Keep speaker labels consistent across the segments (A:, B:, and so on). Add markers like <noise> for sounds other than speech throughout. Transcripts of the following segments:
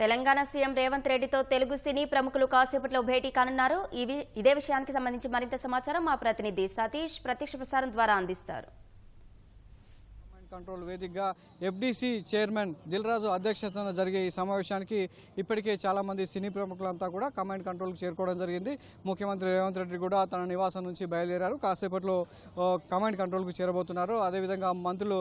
A: Telangana CM Revanth రెడ్డితో తెలుగు సినీ ప్రముఖులు కాసేపట్లో భేటీ కానున్నారు. ఇదే విషయానికి సంబంధించి మరింత సమాచారం మా ప్రతినిధి సతీష్ ప్రత్యక్ష ప్రసారం ద్వారా అందిస్తారు.
B: కంట్రోల్ వేదికగా ఎఫ్డీసీ చైర్మన్ దిల్ రాజు అధ్యక్షతన జరిగే ఈ సమావేశానికి ఇప్పటికే చాలా మంది సినీ ప్రముఖులంతా కూడా కమాండ్ కంట్రోల్కి చేరుకోవడం జరిగింది. ముఖ్యమంత్రి రేవంత్ రెడ్డి కూడా తన నివాసం నుంచి బయలుదేరారు. కాసేపట్లో కమాండ్ కంట్రోల్కు చేరబోతున్నారు. అదేవిధంగా మంత్రులు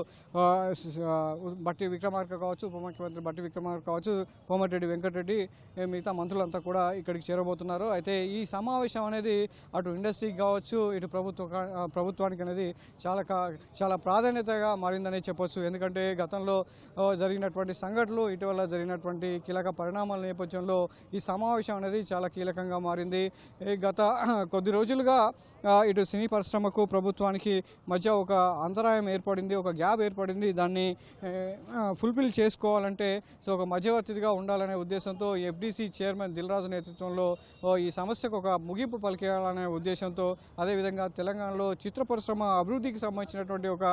B: బట్టి విక్రమార్క కావచ్చు ఉప ముఖ్యమంత్రి బట్టి విక్రమార్క కావచ్చు కోమటిరెడ్డి వెంకటరెడ్డి మిగతా మంత్రులంతా కూడా ఇక్కడికి చేరబోతున్నారు. అయితే ఈ సమావేశం అనేది అటు ఇండస్ట్రీకి కావచ్చు ఇటు ప్రభుత్వ ప్రభుత్వానికి అనేది చాలా కా- చాలా ప్రాధాన్యతగా మారిందనే చెప్పొచ్చు. ఎందుకంటే గతంలో జరిగినటువంటి సంఘటనలు ఇటీవల జరిగినటువంటి కీలక పరిణామాల నేపథ్యంలో ఈ సమావేశం అనేది చాలా కీలకంగా మారింది. గత <clears throat> కొద్ది రోజులుగా ఇటు సినీ పరిశ్రమకు ప్రభుత్వానికి మధ్య ఒక అంతరాయం ఏర్పడింది ఒక గ్యాప్ ఏర్పడింది. దాన్ని ఫుల్ఫిల్ చేసుకోవాలంటే సో ఒక మధ్యవర్తిగా ఉండాలనే ఉద్దేశంతో ఎఫ్డీసీ చైర్మన్ దిల్రాజు నేతృత్వంలో ఈ సమస్యకు ఒక ముగింపు పలికేయాలనే ఉద్దేశంతో అదేవిధంగా తెలంగాణలో చిత్ర పరిశ్రమ అభివృద్ధికి సంబంధించినటువంటి ఒక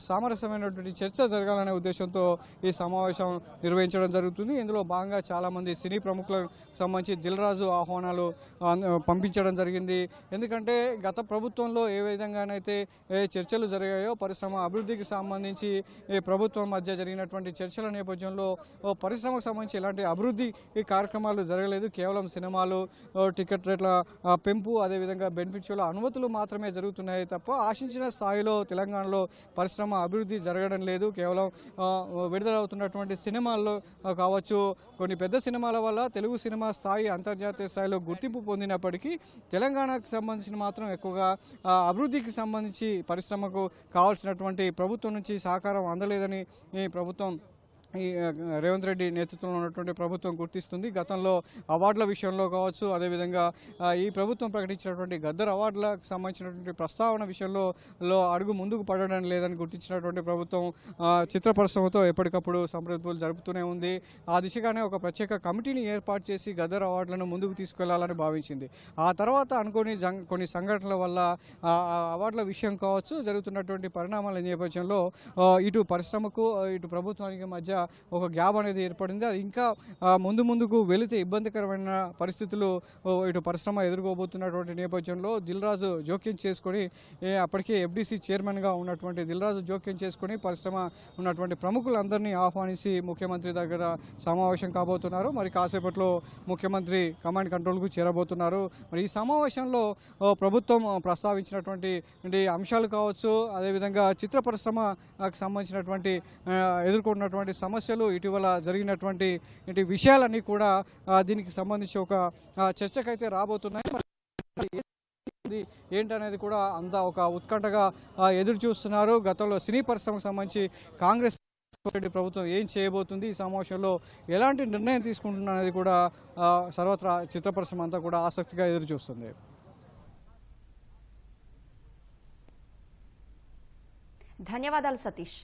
B: సామరస్యమైన సామరస్యమైనటువంటి చర్చ జరగాలనే ఉద్దేశంతో ఈ సమావేశం నిర్వహించడం జరుగుతుంది. ఇందులో భాగంగా చాలామంది సినీ ప్రముఖులకు సంబంధించి దిల్ రాజు ఆహ్వానాలు పంపించడం జరిగింది. ఎందుకంటే గత ప్రభుత్వంలో ఏ విధంగానైతే ఏ చర్చలు జరిగాయో పరిశ్రమ అభివృద్ధికి సంబంధించి ఈ ప్రభుత్వం మధ్య జరిగినటువంటి చర్చల నేపథ్యంలో పరిశ్రమకు సంబంధించి ఎలాంటి అభివృద్ధి కార్యక్రమాలు జరగలేదు. కేవలం సినిమాలు టికెట్ రేట్ల పెంపు అదేవిధంగా బెనిఫిట్స్ల అనుమతులు మాత్రమే జరుగుతున్నాయి తప్ప ఆశించిన స్థాయిలో తెలంగాణలో పరిశ్రమ అభివృద్ధి జరగడం లేదు. కేవలం విడుదలవుతున్నటువంటి సినిమాల్లో కావచ్చు కొన్ని పెద్ద సినిమాల వల్ల తెలుగు సినిమా స్థాయి అంతర్జాతీయ స్థాయిలో గుర్తింపు పొందినప్పటికీ తెలంగాణకు సంబంధించిన మాత్రం ఎక్కువగా అభివృద్ధికి సంబంధించి పరిశ్రమకు కావాల్సినటువంటి ప్రభుత్వం నుంచి సహకారం అందలేదని ఈ ప్రభుత్వం ఈ రేవంత్ రెడ్డి నేతృత్వంలో ఉన్నటువంటి ప్రభుత్వం గుర్తిస్తుంది. గతంలో అవార్డుల విషయంలో కావచ్చు అదేవిధంగా ఈ ప్రభుత్వం ప్రకటించినటువంటి గద్దర్ అవార్డులకు సంబంధించినటువంటి ప్రస్తావన విషయంలో లో అడుగు ముందుకు పడడం లేదని గుర్తించినటువంటి ప్రభుత్వం చిత్ర పరిశ్రమతో ఎప్పటికప్పుడు సంప్రదింపులు జరుపుతూనే ఉంది. ఆ దిశగానే ఒక ప్రత్యేక కమిటీని ఏర్పాటు చేసి గద్దర్ అవార్డులను ముందుకు తీసుకెళ్ళాలని భావించింది. ఆ తర్వాత అనుకోని జంగ్ కొన్ని సంఘటనల వల్ల ఆ అవార్డుల విషయం కావచ్చు జరుగుతున్నటువంటి పరిణామాల నేపథ్యంలో ఇటు పరిశ్రమకు ఇటు ప్రభుత్వానికి మధ్య ఒక గ్యాప్ అనేది ఏర్పడింది. అది ఇంకా ముందు ముందుకు వెళితే ఇబ్బందికరమైన పరిస్థితులు ఇటు పరిశ్రమ ఎదుర్కోబోతున్నటువంటి నేపథ్యంలో దిల్రాజు జోక్యం చేసుకొని అప్పటికే ఎఫ్డీసీ చైర్మన్గా ఉన్నటువంటి దిల్రాజు జోక్యం చేసుకొని పరిశ్రమ ఉన్నటువంటి ప్రముఖులందరినీ ఆహ్వానించి ముఖ్యమంత్రి దగ్గర సమావేశం కాబోతున్నారు. మరి కాసేపట్లో ముఖ్యమంత్రి కమాండ్ కంట్రోల్కు చేరబోతున్నారు. మరి ఈ సమావేశంలో ప్రభుత్వం ప్రస్తావించినటువంటి అంశాలు కావచ్చు అదేవిధంగా చిత్ర పరిశ్రమకు సంబంధించినటువంటి ఎదుర్కొన్నటువంటి సమస్యలు ఇటీవల జరిగినటువంటి ఏంటి విషయాలన్నీ కూడా దీనికి సంబంధించి ఒక చర్చకైతే రాబోతున్నాయి. ఏంటనేది కూడా అంతా ఒక ఉత్కంఠగా ఎదురు చూస్తున్నారు గతంలో సినీ పరిశ్రమకు సంబంధించి కాంగ్రెస్ రెడ్డి ప్రభుత్వం ఏం చేయబోతుంది ఈ సమావేశంలో ఎలాంటి నిర్ణయం తీసుకుంటున్నది కూడా సర్వత్రా చిత్ర పరిశ్రమ అంతా కూడా ఆసక్తిగా ఎదురు చూస్తుంది
A: ధన్యవాదాలు సతీష్.